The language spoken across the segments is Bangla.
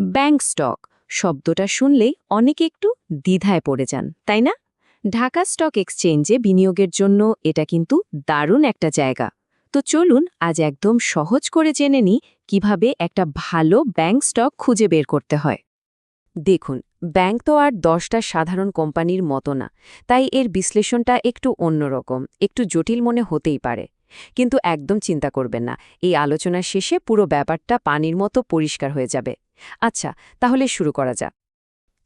ব্যাংক স্টক শব্দটা শুনলেই অনেকে একটু দ্বিধায় পড়ে যান, তাই না? ঢাকা স্টক এক্সচেঞ্জে বিনিয়োগের জন্য এটা কিন্তু দারুণ একটা জায়গা। তো চলুন আজ একদম সহজ করে জেনে নিই কীভাবে একটা ভালো ব্যাংক স্টক খুঁজে বের করতে হয়। দেখুন, ব্যাংক তো আর দশটা সাধারণ কোম্পানির মতো না, তাই এর বিশ্লেষণটা একটু অন্যরকম, একটু জটিল মনে হতেই পারে। কিন্তু একদম চিন্তা করবেন না, এই আলোচনা শেষে পুরো ব্যাপারটা পানির মতো পরিষ্কার হয়ে যাবে। আচ্ছা তাহলে শুরু করা যাক।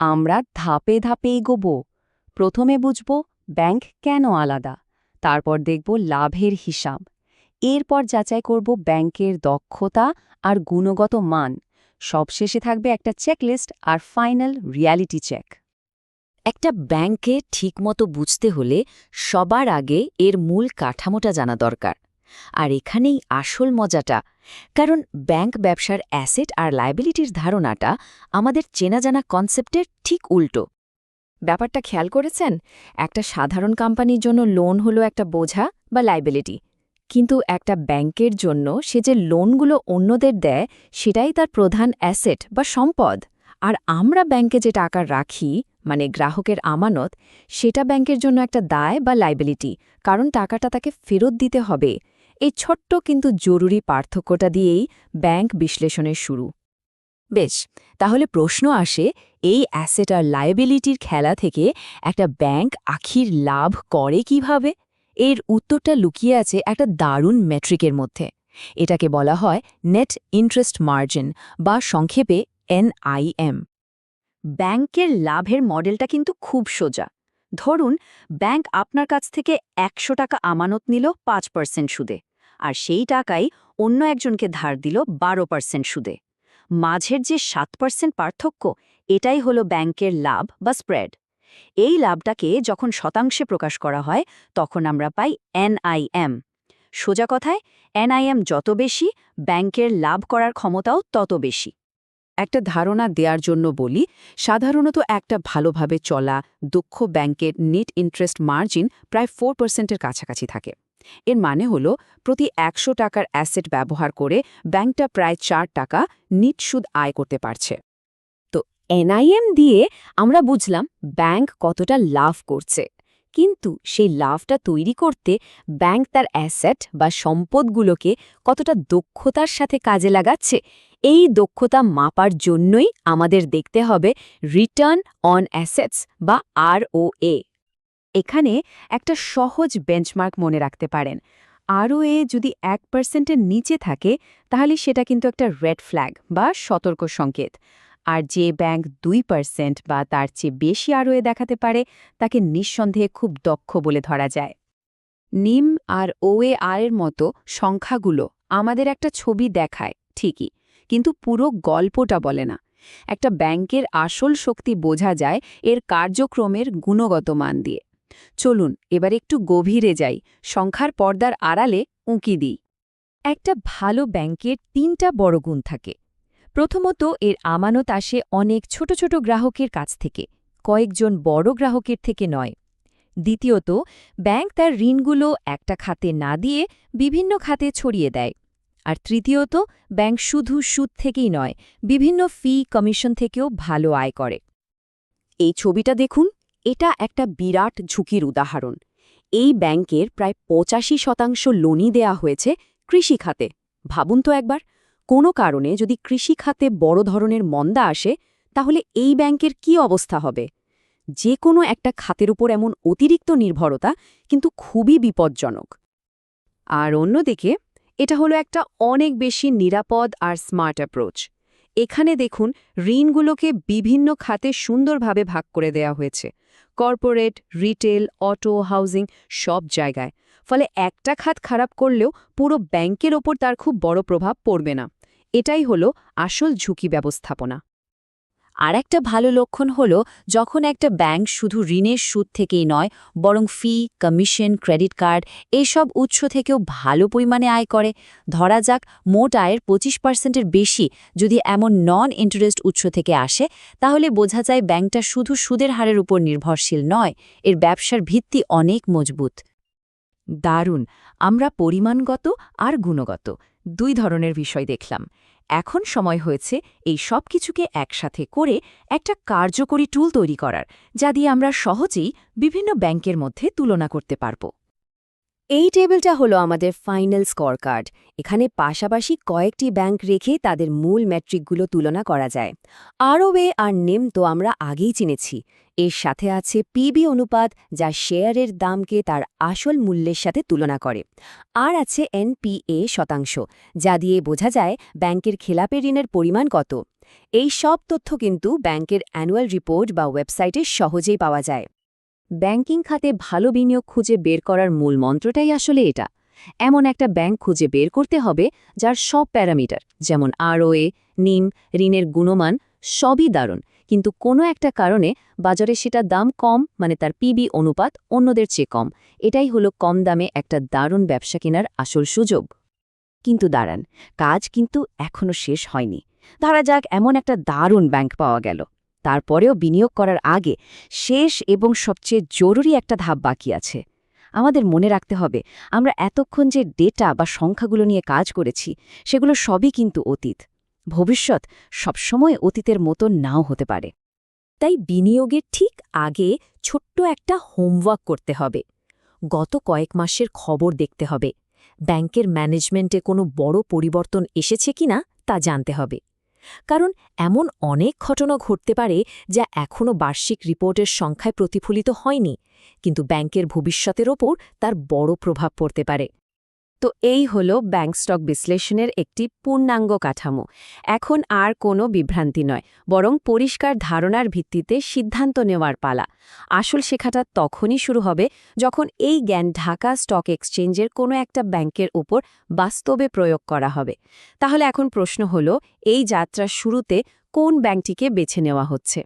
আমরা ধাপে ধাপে এগোব। প্রথমে বুঝব ব্যাংক কেন আলাদা, তারপর দেখব লাভের হিসাব। এরপর যাচাই করব ব্যাংকের দক্ষতা আর গুণগত মান। সবশেষে থাকবে একটা চেকলিস্ট আর ফাইনাল রিয়ালিটি চেক। একটা ব্যাংকে ঠিকমতো বুঝতে হলে সবার আগে এর মূল কাঠামোটা জানা দরকার। আর এখানেই আসল মজাটা কারণ ব্যাংক ব্যবসার অ্যাসেট আর লায়াবিলিটির ধারণাটা আমাদের চেনা জানা কনসেপ্টের ঠিক উল্টো। ব্যাপারটা খেয়াল করেছেন? একটা সাধারণ কোম্পানির জন্য লোন হলো একটা বোঝা বা লাইবিলিটি। কিন্তু একটা ব্যাংকের জন্য সে যে লোনগুলো অন্যদের দেয়, সেটাই তার প্রধান অ্যাসেট বা সম্পদ। আর আমরা ব্যাংকে যে টাকা রাখি মানে গ্রাহকের আমানত, সেটা ব্যাংকের জন্য একটা দায় বা লাইবিলিটি, কারণ টাকাটা তাকে ফেরত দিতে হবে। এই ছোট্ট কিন্তু জরুরি পার্থক্যটা দিয়েই ব্যাংক বিশ্লেষণের শুরু। বেশ, তাহলে প্রশ্ন আসে, এই অ্যাসেট আর লায়াবিলিটির খেলা থেকে একটা ব্যাংক আখির লাভ করে কীভাবে? এর উত্তরটা লুকিয়ে আছে একটা দারুণ মেট্রিকের মধ্যে। এটাকে বলা হয় নেট ইন্টারেস্ট মার্জিন বা সংক্ষেপে এনআইএম। ব্যাংকের লাভের মডেলটা কিন্তু খুব সোজা। ধরুন, ব্যাংক আপনার কাছ থেকে একশো টাকা আমানত নিল পাঁচ পার্সেন্ট সুদে, আর সেই টাকাই অন্য একজনকে ধার দিল বারো পার্সেন্ট সুদে। মাঝের যে সাত পার্সেন্ট পার্থক্য, এটাই হলো ব্যাংকের লাভ বা স্প্রেড। এই লাভটাকে যখন শতাংশে প্রকাশ করা হয়, তখন আমরা পাই এনআইএম সোজা কথায় এনআইএম যত বেশি, ব্যাংকের লাভ করার ক্ষমতাও তত বেশি। একটা ধারণা দেওয়ার জন্য বলি, সাধারণত একটা ভালোভাবে চলা, দক্ষ ব্যাংকের নেট ইন্টারেস্ট মার্জিন প্রায় ফোর পার্সেন্টের কাছাকাছি থাকে। এর মানে হল, প্রতি একশো টাকার অ্যাসেট ব্যবহার করে ব্যাংকটা প্রায় চার টাকা নিট সুদ আয় করতে পারছে। তো এনআইএম দিয়ে আমরা বুঝলাম ব্যাংক কতটা লাভ করছে। কিন্তু সেই লাভটা তৈরি করতে ব্যাংক তার অ্যাসেট বা সম্পদগুলোকে কতটা দক্ষতার সাথে কাজে লাগাচ্ছে, এই দক্ষতা মাপার জন্যই আমাদের দেখতে হবে রিটার্ন অন অ্যাসেটস বা আরওএ। এখানে একটা সহজ বেঞ্চমার্ক মনে রাখতে পারেন। আরওএ যদি এক পার্সেন্টের নিচে থাকে, তাহলে সেটা কিন্তু একটা রেড ফ্ল্যাগ বা সতর্ক সংকেত। আর যে ব্যাংক দুই পার্সেন্ট বা তার চেয়ে বেশি আরওএ দেখাতে পারে, তাকে নিঃসন্দেহে খুব দক্ষ বলে ধরা যায়। নিম আর ওএ আরের মতো সংখ্যাগুলো আমাদের একটা ছবি দেখায়, ঠিকই, কিন্তু পুরো গল্পটা বলে না। একটা ব্যাংকের আসল শক্তি বোঝা যায় এর কার্যক্রমের গুণগত মান দিয়ে। চলুন, এবার একটু গভীরে যাই, সংখ্যার পর্দার আড়ালে উঁকি দিই। একটা ভালো ব্যাংকের তিনটা বড় গুণ থাকে। প্রথমত এর আমানত আসে অনেক ছোট ছোট গ্রাহকের কাছ থেকে, কয়েকজন বড় গ্রাহকের থেকে নয়। দ্বিতীয়ত, ব্যাংক তার ঋণগুলো একটা খাতে না দিয়ে বিভিন্ন খাতে ছড়িয়ে দেয়। আর তৃতীয়ত, ব্যাংক শুধু সুদ থেকেই নয়, বিভিন্ন ফি কমিশন থেকেও ভালো আয় করে। এই ছবিটা দেখুন, এটা একটা বিরাট ঝুঁকির উদাহরণ। এই ব্যাংকের প্রায় পঁচাশি শতাংশ লোনই দেয়া হয়েছে কৃষি খাতে। ভাবুন তো একবার। কোনো কারণে যদি কৃষি খাতে বড় ধরনের মন্দা আসে, তাহলে এই ব্যাংকের কি অবস্থা হবে? যে কোনো একটা খাতের উপর এমন অতিরিক্ত নির্ভরতা কিন্তু খুবই বিপজ্জনক। আর অন্যদিকে, এটা হলো একটা অনেক বেশি নিরাপদ আর স্মার্ট অ্যাপ্রোচ। এখানে দেখুন, ঋণগুলোকে বিভিন্ন খাতে সুন্দরভাবে ভাগ করে দেয়া হয়েছে। কর্পোরেট, রিটেল, অটো, হাউজিং সব জায়গায়। ফলে একটা খাত খারাপ করলেও পুরো ব্যাংকের ওপর তার খুব বড় প্রভাব পড়বে না। এটাই হলো আসল ঝুঁকি ব্যবস্থাপনা। আর একটা ভালো লক্ষণ হল যখন একটা ব্যাংক শুধু ঋণের সুদ থেকেই নয়, বরং ফি, কমিশন, ক্রেডিট কার্ড এইসব উৎস থেকেও ভালো পরিমাণে আয় করে। ধরা যাক, মোট আয়ের পঁচিশ পার্সেন্টের বেশি যদি এমন নন ইন্টারেস্ট উৎস থেকে আসে, তাহলে বোঝা যায় ব্যাংকটা শুধু সুদের হারের উপর নির্ভরশীল নয়, এর ব্যবসার ভিত্তি অনেক মজবুত। দারুণ! আমরা পরিমাণগত আর গুণগত, দুই ধরনের বিষয় দেখলাম। এখন সময় হয়েছে এই সব কিছুকে একসাথে করে একটা কার্যকরী টুল তৈরি করার, যা দিয়ে আমরা সহজেই বিভিন্ন ব্যাংকের মধ্যে তুলনা করতে পারব। এই টেবিলটা হলো আমাদের ফাইনাল স্কোর কার্ড এখানে পাশাপাশি কয়েকটি ব্যাংক রেখে তাদের মূল ম্যাট্রিকগুলো তুলনা করা যায়। আরওয়ে আর নেম তো আমরা আগেই চিনেছি। এর সাথে আছে পিবি অনুপাত যা শেয়ারের দামকে তার আসল মূল্যের সাথে তুলনা করে। আর আছে এনপিএ শতাংশ, যা দিয়ে বোঝা যায় ব্যাংকের খেলাপে ঋণের পরিমাণ কত। এই সব তথ্য কিন্তু ব্যাংকের অ্যানুয়াল রিপোর্ট বা ওয়েবসাইটে সহজেই পাওয়া যায়। ব্যাংকিং খাতে ভালো বিনিয়োগ খুঁজে বের করার মূল মন্ত্রটাই আসলে এটা। এমন একটা ব্যাংক খুঁজে বের করতে হবে যার সব প্যারামিটার, যেমন আরওএ নিম ঋণের গুণমান, সবই দারুণ। কিন্তু কোনো একটা কারণে বাজারে সেটা দাম কম মানে তার পিবি অনুপাত অন্যদের চেয়ে কম। এটাই হলো কম দামে একটা দারুণ ব্যবসা কেনার আসল সুযোগ। কিন্তু দাঁড়ান, কাজ কিন্তু এখনও শেষ হয়নি। ধরা যাক এমন একটা দারুণ ব্যাংক পাওয়া গেল। তারপরেও বিনিয়োগ করার আগে শেষ এবং সবচেয়ে জরুরি একটা ধাপ বাকি আছে। আমাদের মনে রাখতে হবে, আমরা এতক্ষণ যে ডেটা বা সংখ্যাগুলো নিয়ে কাজ করেছি, সেগুলো সবই কিন্তু অতীত। ভবিষ্যৎ সবসময় অতীতের মতো নাও হতে পারে। তাই বিনিয়োগের ঠিক আগে ছোট্ট একটা হোমওয়ার্ক করতে হবে। গত কয়েক মাসের খবর দেখতে হবে। ব্যাংকের ম্যানেজমেন্টে কোনো বড় পরিবর্তন এসেছে কিনা তা জানতে হবে। কারণ এমন অনেক ঘটনা ঘটতে পারে যা এখনও বার্ষিক রিপোর্টের সংখ্যায় প্রতিফলিত হয়নি, কিন্তু ব্যাংকের ভবিষ্যতের ওপর তার বড় প্রভাব পড়তে পারে। তো এই হল ব্যাংক স্টক বিশ্লেষণের একটি পূর্ণাঙ্গ কাঠামো। এখন আর কোনো বিভ্রান্তি নয়, বরং পরিষ্কার ধারণার ভিত্তিতে সিদ্ধান্ত নেওয়ার পালা। আসল শেখাটা তখনই শুরু হবে যখন এই জ্ঞান ঢাকা স্টক এক্সচেঞ্জের কোনো একটা ব্যাংকের ওপর বাস্তবে প্রয়োগ করা হবে। তাহলে এখন প্রশ্ন হল, এই যাত্রার শুরুতে কোন ব্যাংকটিকে বেছে নেওয়া হচ্ছে?